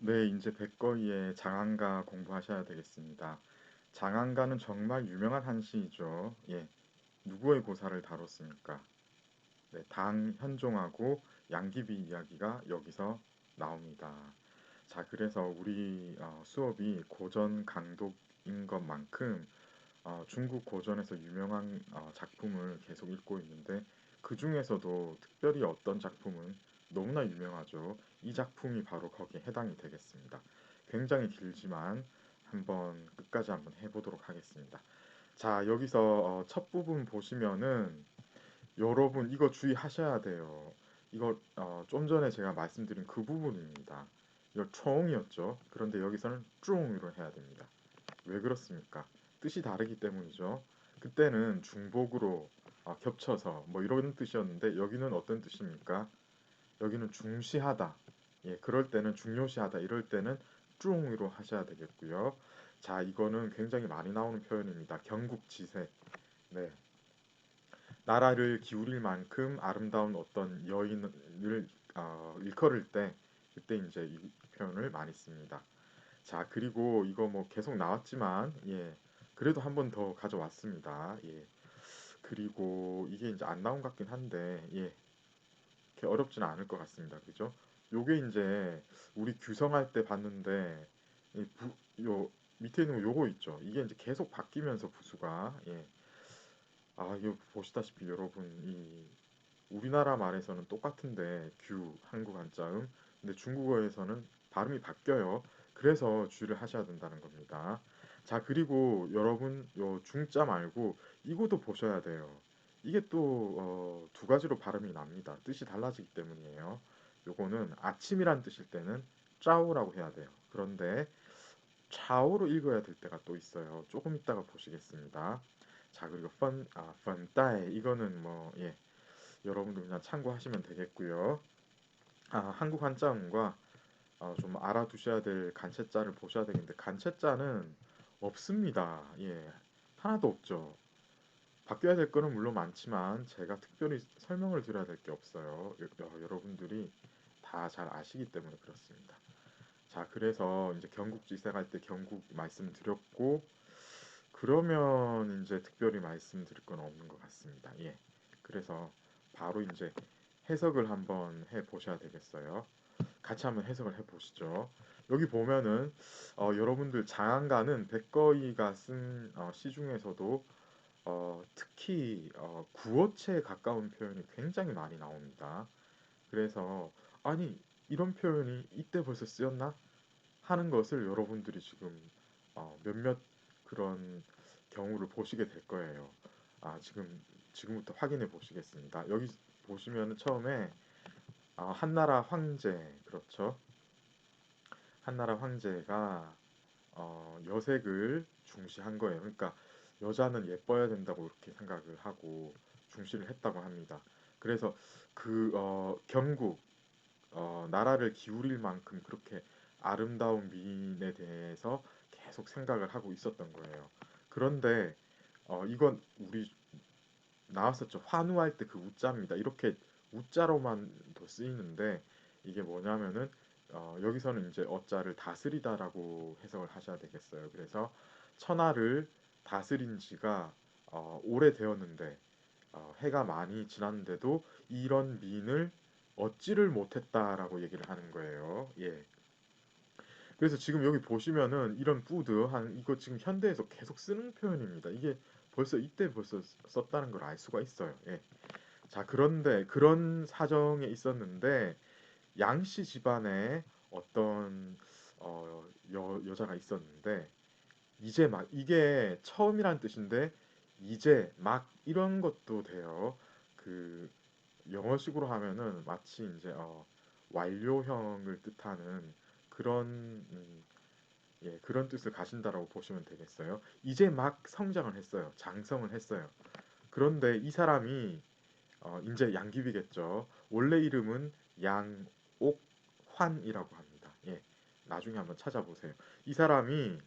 네, 이제 백거이의 장안가 공부하셔야 되겠습니다. 장안가는 정말 유명한 한시이죠. 예, 누구의 고사를 다뤘습니까? 네, 당 현종하고 양귀비 이야기가 여기서 나옵니다. 자, 그래서 우리 어, 수업이 고전 강독인 것만큼 어, 중국 고전에서 유명한 어, 작품을 계속 읽고 있는데 그 중에서도 특별히 어떤 작품은 너무나 유명하죠. 이 작품이 바로 거기에 해당이 되겠습니다. 굉장히 길지만 한번 끝까지 한번 해보도록 하겠습니다. 자, 여기서 어, 첫 부분 보시면은 여러분 이거 주의하셔야 돼요. 이거 어, 좀 전에 제가 말씀드린 그 부분입니다. 이거 총이었죠. 그런데 여기서는 쭝으로 해야 됩니다. 왜 그렇습니까? 뜻이 다르기 때문이죠. 그때는 중복으로 어, 겹쳐서 뭐 이런 뜻이었는데 여기는 어떤 뜻입니까? 여기는 중시하다. 예, 그럴 때는 중요시하다. 이럴 때는 쭝으로 하셔야 되겠고요. 자, 이거는 굉장히 많이 나오는 표현입니다. 경국지세. 네. 나라를 기울일 만큼 아름다운 어떤 여인을 어, 일컬을 때 그때 이제 이 표현을 많이 씁니다. 자, 그리고 이거 뭐 계속 나왔지만 예. 그래도 한 번 더 가져왔습니다. 예. 그리고 이게 이제 안 나온 것 같긴 한데 예. 그렇게 어렵지는 않을 것 같습니다. 그죠? 요게 이제 우리 규성할 때 봤는데 이 부, 요 밑에 있는 거 요거 있죠. 이게 이제 계속 바뀌면서 부수가 예. 아, 이거 보시다시피 여러분 이 우리나라 말에서는 똑같은데 규 한국 한자음 근데 중국어에서는 발음이 바뀌어요. 그래서 주의를 하셔야 된다는 겁니다. 자, 그리고 여러분 요 중자 말고 이것도 보셔야 돼요. 이게 또 어, 두 가지로 발음이 납니다. 뜻이 달라지기 때문이에요. 요거는 아침이란 뜻일 때는 짜오라고 해야 돼요. 그런데 차오로 읽어야 될 때가 또 있어요. 조금 이따가 보시겠습니다. 자, 그리고 펀, 아, 펀따에 이거는 뭐 예, 여러분들 그냥 참고하시면 되겠고요. 아, 한국 한자음과 어, 좀 알아두셔야 될 간체자를 보셔야 되겠는데 간체자는 없습니다. 예, 하나도 없죠. 바뀌어야 될 거는 물론 많지만 제가 특별히 설명을 드려야 될 게 없어요. 여, 여러분들이 다 잘 아시기 때문에 그렇습니다. 자, 그래서 이제 경국지세 갈때 경국 말씀드렸고 그러면 이제 특별히 말씀드릴 건 없는 것 같습니다. 예. 그래서 바로 이제 해석을 한번 해 보셔야 되겠어요. 같이 한번 해석을 해 보시죠. 여기 보면은 어, 여러분들 장안가는 백거이가 쓴 어, 시 중에서도 어, 특히 어, 구어체에 가까운 표현이 굉장히 많이 나옵니다. 그래서 아니 이런 표현이 이때 벌써 쓰였나 하는 것을 여러분들이 지금 어, 몇몇 그런 경우를 보시게 될 거예요. 아 지금 지금부터 확인해 보시겠습니다. 여기 보시면 처음에 어, 한나라 황제 그렇죠. 한나라 황제가 어, 여색을 중시한 거예요. 그러니까 여자는 예뻐야 된다고 이렇게 생각을 하고 중시를 했다고 합니다. 그래서 그 어, 경국 어, 나라를 기울일 만큼 그렇게 아름다운 미인에 대해서 계속 생각을 하고 있었던 거예요. 그런데 어, 이건 우리 나왔었죠. 환우할 때 그 우자입니다. 이렇게 우자로만도 쓰이는데 이게 뭐냐면은 어, 여기서는 이제 어자를 다스리다라고 해석을 하셔야 되겠어요. 그래서 천하를 다스린 지가 어, 오래되었는데 어, 해가 많이 지났는데도 이런 미인을 얻지를 못했다라고 얘기를 하는 거예요. 예. 그래서 지금 여기 보시면은 이런 뿌드 한 이거 지금 현대에서 계속 쓰는 표현입니다. 이게 벌써 이때 벌써 썼다는 걸 알 수가 있어요. 예. 자, 그런데 그런 사정에 있었는데 양씨 집안에 어떤 어, 여, 여자가 있었는데 이제 막 이게 처음이란 뜻인데 이제 막 이런 것도 돼요. 그 영어식으로 하면은 마치 이제 어, 완료형을 뜻하는 그런 음, 예, 그런 뜻을 가진다라고 보시면 되겠어요. 이제 막 성장을 했어요. 장성을 했어요. 그런데 이 사람이 어, 이제 양귀비겠죠. 원래 이름은 양옥환이라고 합니다. 예, 나중에 한번 찾아보세요. 이 사람이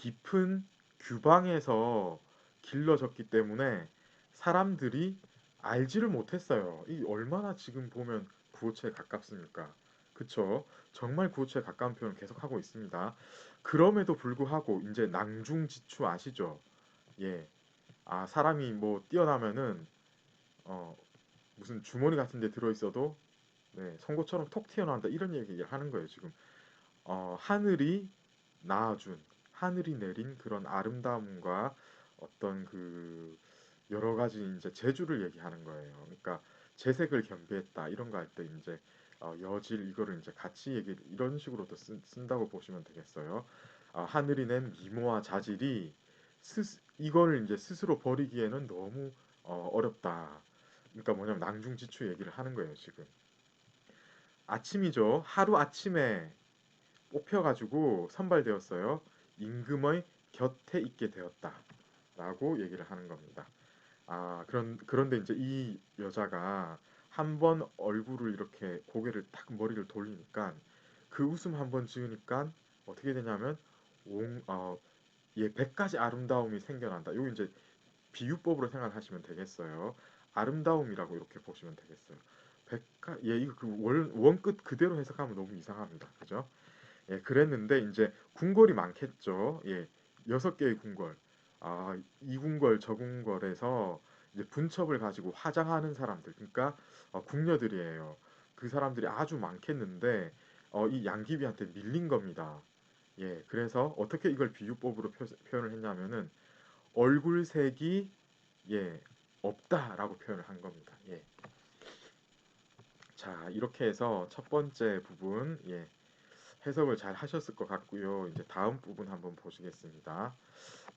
깊은 규방에서 길러졌기 때문에 사람들이 알지를 못했어요. 이 얼마나 지금 보면 구호체에 가깝습니까? 그쵸. 정말 구어체에 가까운 표현을 계속 하고 있습니다. 그럼에도 불구하고 이제 낭중지추 아시죠? 예. 아, 사람이 뭐 뛰어나면은 어, 무슨 주머니 같은 데 들어 있어도 네, 송곳처럼 톡 튀어나온다 이런 얘기를 하는 거예요, 지금. 어, 하늘이 낳아준 하늘이 내린 그런 아름다움과 어떤 그 여러 가지 이제 재주를 얘기하는 거예요. 그러니까 재색을 겸비했다 이런 거 할 때 이제 어, 여질 이거를 이제 같이 얘기 이런 식으로도 쓴, 쓴다고 보시면 되겠어요. 어, 하늘이 낸 미모와 자질이 스, 이걸 이제 스스로 버리기에는 너무 어, 어렵다. 그러니까 뭐냐면 낭중지추 얘기를 하는 거예요, 지금. 아침이죠. 하루 아침에 뽑혀가지고 선발되었어요. 임금의 곁에 있게 되었다. 라고 얘기를 하는 겁니다. 아, 그런, 그런데 이제 이 여자가 한 번 얼굴을 이렇게 고개를 탁 머리를 돌리니까 그 웃음 한 번 지으니까 어떻게 되냐면 온, 어, 예, 100가지 아름다움이 생겨난다. 요거 이제 비유법으로 생각하시면 되겠어요. 아름다움이라고 이렇게 보시면 되겠어요. 백가 예 이거 그 원, 원끝 그대로 해석하면 너무 이상합니다. 그죠? 예, 그랬는데 이제 궁궐이 많겠죠. 예, 여섯 개의 궁궐. 아, 이 궁궐 저 궁궐에서 이제 분첩을 가지고 화장하는 사람들, 그러니까 어, 궁녀들이에요. 그 사람들이 아주 많겠는데 어, 이 양귀비한테 밀린 겁니다. 예, 그래서 어떻게 이걸 비유법으로 표, 현을 했냐면은 얼굴색이 예 없다라고 표현을 한 겁니다. 예. 자, 이렇게 해서 첫 번째 부분 예, 해석을 잘 하셨을 것 같고요. 이제 다음 부분 한번 보시겠습니다.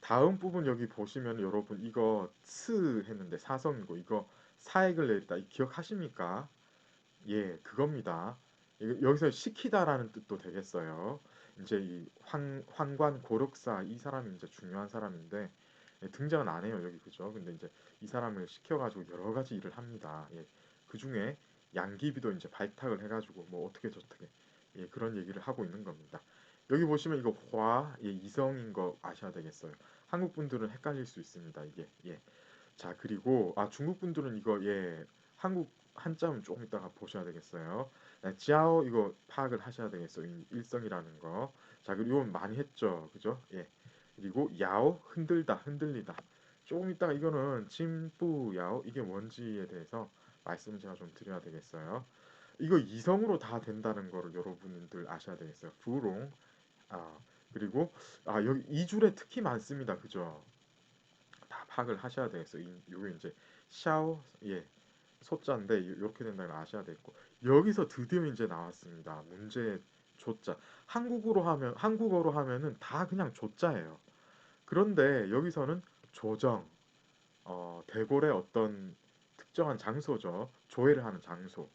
다음 부분 여기 보시면 여러분 이거 츠 했는데 사성이고 이거 사액을 내리다 기억하십니까? 예, 그겁니다. 여기서 시키다라는 뜻도 되겠어요. 이제 이 황, 황관 고륵사 이 사람이 이제 중요한 사람인데 예, 등장은 안 해요 여기 그죠? 근데 이제 이 사람을 시켜가지고 여러 가지 일을 합니다. 예, 그 중에 양귀비도 이제 발탁을 해가지고 뭐 어떻게 저떻게 예, 그런 얘기를 하고 있는 겁니다. 여기 보시면 이거 화 예, 이성인 거 아셔야 되겠어요. 한국 분들은 헷갈릴 수 있습니다. 이게 예. 자 그리고 아 중국 분들은 이거 예 한국 한자음 조금 이따가 보셔야 되겠어요. 네, 지아오 이거 파악을 하셔야 되겠어요. 일성이라는 거. 자 그리고 이건 많이 했죠, 그죠? 예. 그리고 야오 흔들다 흔들리다. 조금 이따가 이거는 진뿌 야오 이게 뭔지에 대해서 말씀을 제가 좀 드려야 되겠어요. 이거 이성으로 다 된다는 거를 여러분들 아셔야 되겠어요. 부롱 아 그리고 아 여기 이 줄에 특히 많습니다. 그죠? 다 파악을 하셔야 되겠어요. 요게 이제 샤오 예 소자인데 이렇게 된다는 걸 아셔야 되겠고 여기서 드디어 이제 나왔습니다. 문제 조자 한국어로 하면 한국어로 하면은 다 그냥 조자예요. 그런데 여기서는 조정 어, 대궐의 어떤 특정한 장소죠. 조회를 하는 장소.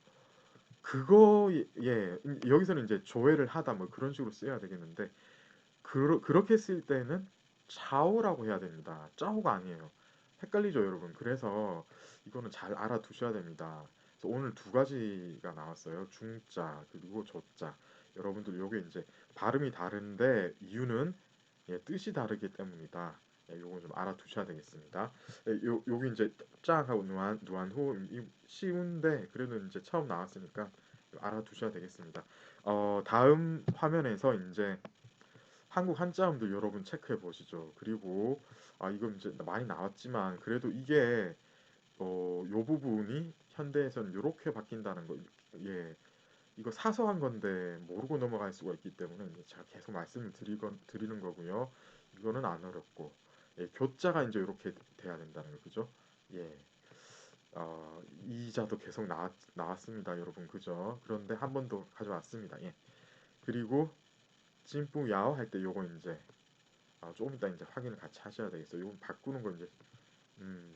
그거 예 여기서는 이제 조회를 하다 뭐 그런 식으로 써야 되겠는데 그, 그렇게 쓸 때는 차오라고 해야 됩니다. 짜오가 아니에요. 헷갈리죠, 여러분. 그래서 이거는 잘 알아두셔야 됩니다. 그래서 오늘 두 가지가 나왔어요. 중자 그리고 조자. 여러분들 요게 이제 발음이 다른데 이유는 예, 뜻이 다르기 때문이다. 예, 요건 좀 알아두셔야 되겠습니다. 예, 요 요게 이제 짱하고 누안 누안호 쉬운데 그래도 이제 처음 나왔으니까 알아두셔야 되겠습니다. 어, 다음 화면에서 이제 한국 한자음도 여러분 체크해 보시죠. 그리고 아 이건 이제 많이 나왔지만 그래도 이게 어, 요 부분이 현대에서는 이렇게 바뀐다는 거, 예, 이거 사소한 건데 모르고 넘어갈 수가 있기 때문에 제가 계속 말씀을 드리건, 드리는 거고요. 이거는 안 어렵고, 예, 교자가 이제 이렇게 돼야 된다는 거, 그죠? 예, 어, 이자도 계속 나왔, 나왔습니다, 여러분, 그죠? 그런데 한 번 더 가져왔습니다, 예. 그리고 찐뿌 야오 할 때 요거 이제 아, 조금 이따 이제 확인을 같이 하셔야 되겠어요. 이거 바꾸는 거 이제 음,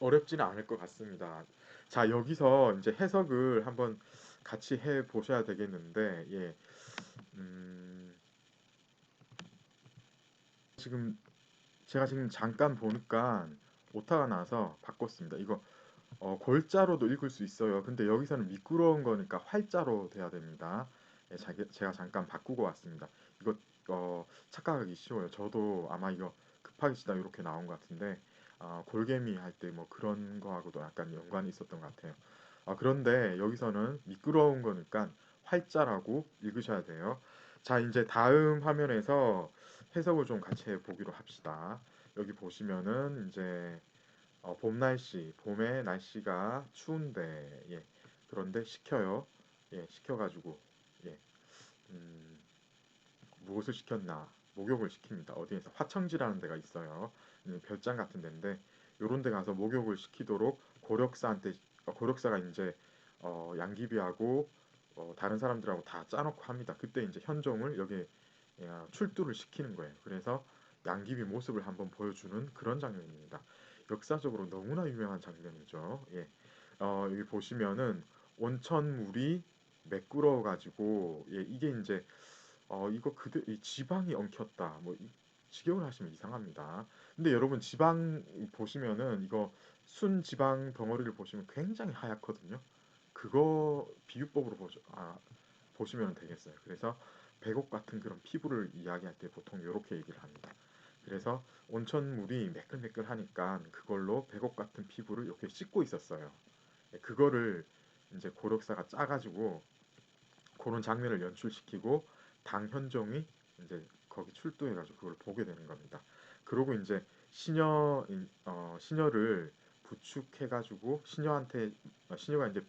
어렵지는 않을 것 같습니다. 자, 여기서 이제 해석을 한번 같이 해 보셔야 되겠는데, 예, 음, 지금 제가 지금 잠깐 보니까 오타가 나서 바꿨습니다. 이거 어, 골자로도 읽을 수 있어요. 근데 여기서는 미끄러운 거니까 활자로 돼야 됩니다. 예, 제가 잠깐 바꾸고 왔습니다. 이거 어, 착각하기 쉬워요. 저도 아마 이거 급하게 치다 이렇게 나온 것 같은데 아, 골개미 할 때 뭐 그런 거하고도 약간 연관이 있었던 것 같아요. 아, 그런데 여기서는 미끄러운 거니까 활자라고 읽으셔야 돼요. 자, 이제 다음 화면에서 해석을 좀 같이 해보기로 합시다. 여기 보시면은 이제 어, 봄 날씨, 봄에 날씨가 추운데, 예. 그런데 식혀요. 예, 식혀가지고, 예. 음, 무엇을 시켰나? 목욕을 시킵니다. 어디에서? 화청지라는 데가 있어요. 음, 별장 같은 데인데, 요런 데 가서 목욕을 시키도록 고력사한테, 어, 고력사가 이제, 어, 양귀비하고, 어, 다른 사람들하고 다 짜놓고 합니다. 그때 이제 현종을 여기 예, 출두를 시키는 거예요. 그래서 양귀비 모습을 한번 보여주는 그런 장면입니다. 역사적으로 너무나 유명한 장면이죠. 예. 어, 여기 보시면은 온천물이 매끄러워 가지고 예, 이게 이제 어, 이거 이 지방이 엉켰다. 뭐 이, 직역을 하시면 이상합니다. 근데 여러분 지방 보시면은 이거 순 지방 덩어리를 보시면 굉장히 하얗거든요. 그거 비유법으로 보시, 아, 보시면 되겠어요. 그래서 백옥 같은 그런 피부를 이야기할 때 보통 이렇게 얘기를 합니다. 그래서 온천물이 매끌매끌하니까 그걸로 백옥 같은 피부를 이렇게 씻고 있었어요. 예, 그거를 이제 고력사가 짜가지고 그런 장면을 연출시키고 당현종이 이제 거기 출두해가지고 그걸 보게 되는 겁니다. 그러고 이제 시녀 어, 시녀를 부축해가지고 시녀한테 어, 시녀가 이제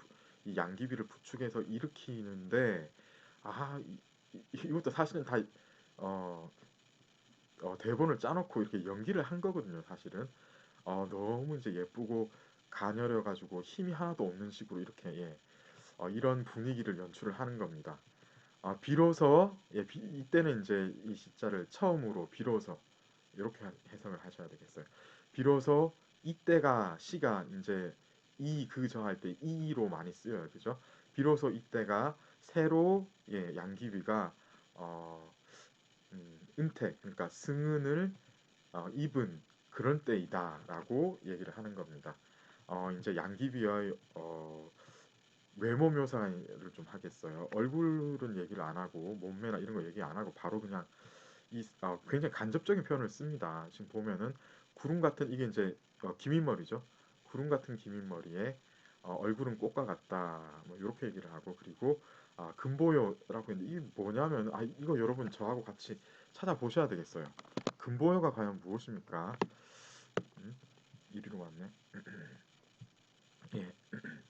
이 양귀비를 부축해서 일으키는데 아 이, 이것도 사실은 다 어, 어, 대본을 짜놓고 이렇게 연기를 한 거거든요. 사실은 어, 너무 이제 예쁘고 가녀려 가지고 힘이 하나도 없는 식으로 이렇게 예, 어, 이런 분위기를 연출을 하는 겁니다. 아, 비로소 예, 비, 이때는 이제 이 시자를 처음으로 비로소 이렇게 해석을 하셔야 되겠어요. 비로소 이때가 시가 이제 이 그저 할 때 이로 많이 쓰여요. 그죠? 비로소 이때가 새로 예, 양귀비가 어, 음, 은퇴 그러니까 승은을 어, 입은 그런 때이다라고 얘기를 하는 겁니다. 어, 이제 양귀비의 어, 외모 묘사를 좀 하겠어요. 얼굴은 얘기를 안 하고 몸매나 이런 거 얘기 안 하고 바로 그냥 이 어, 굉장히 간접적인 표현을 씁니다. 지금 보면은 구름 같은 이게 이제 어, 기민머리죠. 구름 같은 기민머리에 어, 얼굴은 꽃과 같다. 뭐 이렇게 얘기를 하고 그리고 아, 금보요라고 했는데 이게 뭐냐면 아 이거 여러분 저하고 같이 찾아보셔야 되겠어요. 금보요가 과연 무엇입니까? 음? 이리로 왔네. 예.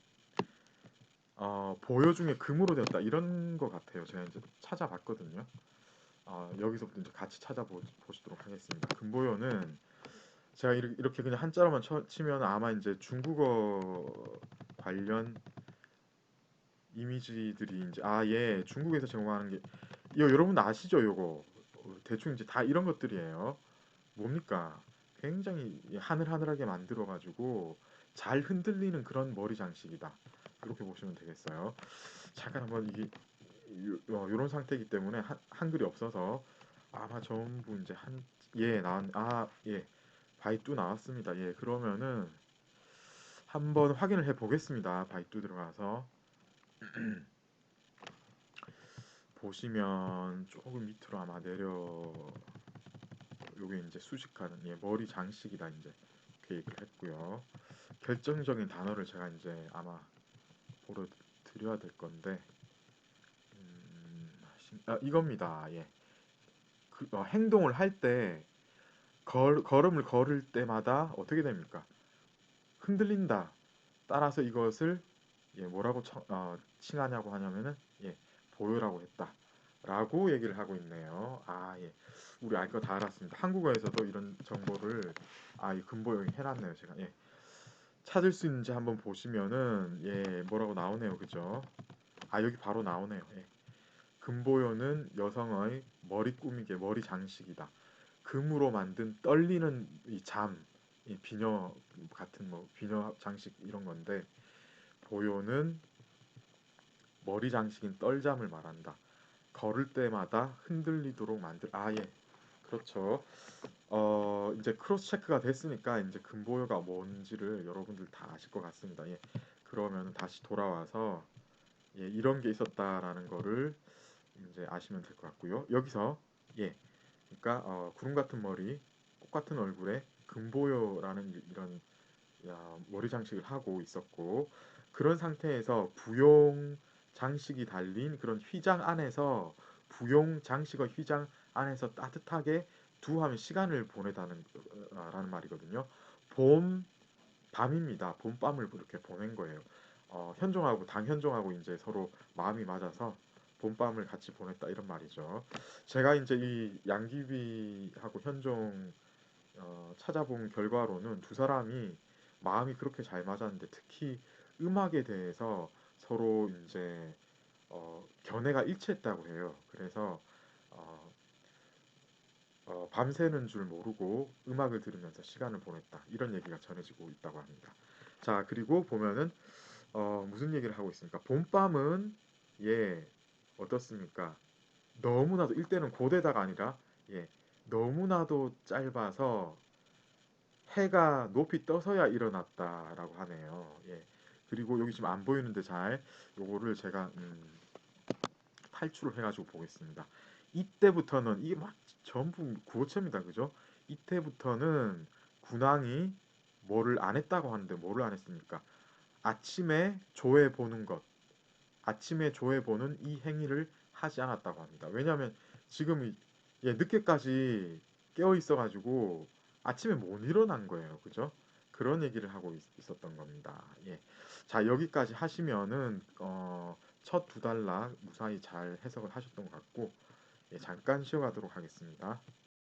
어, 보여 중에 금으로 되었다 이런 거 같아요. 제가 이제 찾아봤거든요. 어, 여기서부터 이제 같이 찾아보시도록 하겠습니다. 금보요는 제가 이렇게 그냥 한자로만 쳐, 치면 아마 이제 중국어 관련 이미지들이 이제 아 예 중국에서 제공하는 게 이거 여러분 아시죠? 요거 대충 이제 다 이런 것들이에요. 뭡니까? 굉장히 하늘하늘하게 만들어 가지고 잘 흔들리는 그런 머리 장식이다. 이렇게 보시면 되겠어요. 잠깐 한번 이게 어, 상태이기 때문에 한, 한글이 없어서 아마 전부 이제 한 예 나온 아예 바이뚜 나왔습니다. 예 그러면은 한번 확인을 해 보겠습니다. 바이뚜 들어가서 보시면 조금 밑으로 아마 내려 요게 이제 수식하는 예 머리 장식이다 이제 계획을 했고요. 결정적인 단어를 제가 이제 아마 보러 드려야 될 건데 음, 아, 이겁니다. 예. 그, 어, 행동을 할 때 걸음을 걸을 때마다 어떻게 됩니까? 흔들린다. 따라서 이것을 예, 뭐라고 청, 어, 칭하냐고 하냐면은 예, 보유라고 했다. 라고 얘기를 하고 있네요. 아, 예. 우리 알 거 다 알았습니다. 한국어에서도 이런 정보를 아, 이 근보용이 해놨네요. 제가. 예. 찾을 수 있는지 한번 보시면은 예 뭐라고 나오네요 그죠 아 여기 바로 나오네요 예. 금보요는 여성의 머리 꾸미개 머리 장식이다 금으로 만든 떨리는 이 잠 이 비녀 같은 뭐 비녀 장식 이런 건데 보요는 머리 장식인 떨잠을 말한다 걸을 때마다 흔들리도록 만들 아예 그렇죠 어 이제 크로스 체크가 됐으니까 이제 금보요가 뭔지를 여러분들 다 아실 것 같습니다. 예. 그러면 다시 돌아와서 예, 이런 게 있었다라는 거를 이제 아시면 될 것 같고요. 여기서 예, 그러니까 어, 구름 같은 머리, 꽃 같은 얼굴에 금보요라는 이런 야, 머리 장식을 하고 있었고 그런 상태에서 부용 장식이 달린 그런 휘장 안에서 부용 장식의 휘장 안에서 따뜻하게 두하면 시간을 보내다는 어, 라는 말이거든요. 봄 밤입니다. 봄밤을 이렇게 보낸 거예요. 어, 현종하고 당현종하고 이제 서로 마음이 맞아서 봄밤을 같이 보냈다 이런 말이죠. 제가 이제 이 양귀비하고 현종 어, 찾아본 결과로는 두 사람이 마음이 그렇게 잘 맞았는데 특히 음악에 대해서 서로 이제 어, 견해가 일치했다고 해요. 그래서 어, 어, 밤새는 줄 모르고 음악을 들으면서 시간을 보냈다. 이런 얘기가 전해지고 있다고 합니다. 자, 그리고 보면은 어, 무슨 얘기를 하고 있습니까? 봄밤은 예, 어떻습니까? 너무나도 일대는 고대다가 아니라 예, 너무나도 짧아서 해가 높이 떠서야 일어났다라고 하네요. 예. 그리고 여기 지금 안 보이는데 잘 요거를 제가 음, 탈출을 해가지고 보겠습니다. 이때부터는 이게 막 전부 구어체입니다. 그죠? 이때부터는 군왕이 뭐를 안 했다고 하는데 뭐를 안 했습니까? 아침에 조회 보는 것, 아침에 조회 보는 이 행위를 하지 않았다고 합니다. 왜냐하면 지금 예, 늦게까지 깨어 있어가지고 아침에 못 일어난 거예요. 그죠? 그런 얘기를 하고 있, 었던 겁니다. 예. 자, 여기까지 하시면은, 어, 첫두 단락 무사히 잘 해석을 하셨던 것 같고, 예, 잠깐 쉬어가도록 하겠습니다.